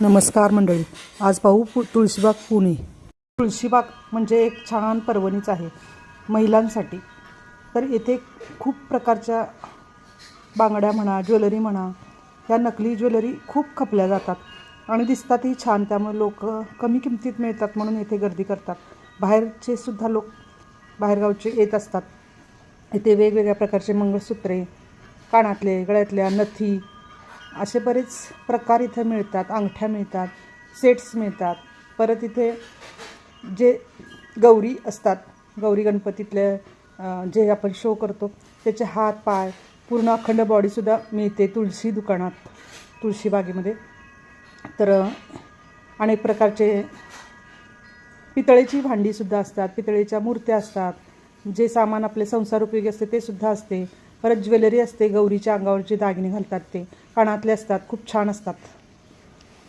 नमस्कार मंडळी आज पाहू पु तुळशीबाग पुणे. तुळशीबाग म्हणजे एक छान पर्वणीच आहे महिलांसाठी. तर येथे खूप प्रकारच्या बांगड्या म्हणा ज्वेलरी म्हणा या नकली ज्वेलरी खूप खपल्या जातात आणि दिसतातही छान. त्यामुळे लोक कमी किमतीत मिळतात म्हणून येथे गर्दी करतात. बाहेरचे सुद्धा लोक बाहेरगावचे येत असतात. येथे वेगवेगळ्या प्रकारचे मंगळसूत्रे कानातले गळ्यातल्या नथी असे बरेच प्रकार इथं मिळतात. अंगठ्या मिळतात सेट्स मिळतात. परत इथे जे गौरी असतात गौरी गणपतीतले जे आपण शो करतो त्याचे हात पाय पूर्ण अखंड बॉडीसुद्धा मिळते तुळशी दुकानात तुळशी बागेमध्ये. तर अनेक प्रकारचे पितळेची भांडीसुद्धा असतात पितळेच्या मूर्त्या असतात जे सामान आपले संसार उपयोगी असते ते सुद्धा असते. परत ज्वेलरी असते गौरीच्या अंगावरचे दागिने घालतात ते. कानातले असतात खूप छान असतात.